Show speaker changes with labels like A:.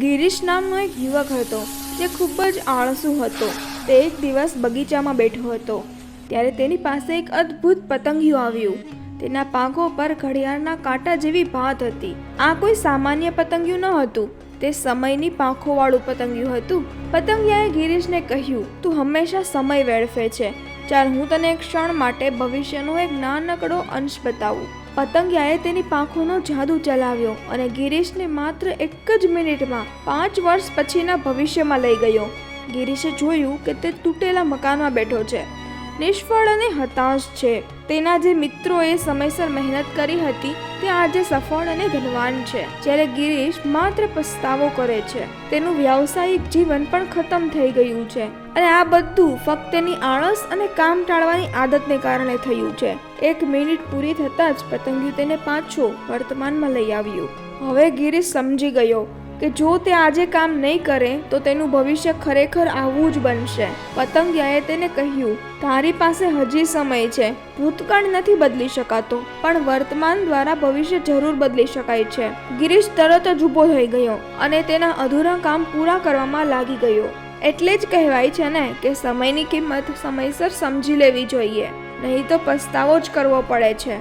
A: ગિરીશ નામનો એક યુવક હતો. જે ખૂબ જ આળસુ હતો. તે એક દિવસ બગીચામાં બેઠો હતો. ત્યારે તેની પાસે એક અદ્ભુત પતંગિયું આવ્યું. તેના પાંખો પર ઘડિયાળના કાંટા જેવી ભાત હતી. આ કોઈ સામાન્ય પતંગિયું ન હતું. તે સમયની પાંખોવાળું પતંગિયું હતું. પતંગિયાએ ગિરીશને કહ્યું, તું હંમેશા સમય વેડફે છે. ચાલ હું તને એક ક્ષણ માટે ભવિષ્યનો એક નાનકડો અંશ બતાવું. પતંગિયાએ તેની પાંખોનો જાદુ ચલાવ્યો અને ગિરીશને માત્ર એક જ મિનિટમાં પાંચ વર્ષ પછીના ભવિષ્યમાં લઈ ગયો. ગિરીશે જોયું કે તે તૂટેલા મકાનમાં બેઠો છે. નિષ્ફળ અને હતાશ છે. તેના જે મિત્રોએ સમયસર મહેનત કરી હતી, તે આજે સફળ અને ધનવાન છે. જ્યારે ગિરીશ માત્ર પસ્તાવો કરે છે. તેનું વ્યાવસાયિક જીવન પણ ખતમ થઈ ગયું છે. અને આ બધું ફક્ત તેની આળસ અને કામ ટાળવાની આદતને કારણે થયું છે. એક મિનિટ પૂરી થતાં જ પતંગિયું તેને પાછો વર્તમાનમાં લઈ આવ્યું. હવે ગિરીશ સમજી ગયો. કે જો તે આજે કામ નહીં કરે, તો તેનું ભવિષ્ય ખરેખર આવું જ બનશે. પતંગિયાએ તેને કહ્યું, તારી પાસે હજી સમય છે. ભૂતકાળ નથી બદલી શકાતો, પણ વર્તમાન દ્વારા ભવિષ્ય જરૂર બદલી શકાય છે. ગિરીશ તરત જ ઊભો થઈ ગયો અને તેના અધૂરા કામ પૂરા કરવામાં લાગી ગયો. એટલે જ કહેવાય છે ને કે સમયની કિંમત સમયસર સમજી લેવી જોઈએ, નહીં તો પસ્તાવો જ કરવો પડે છે.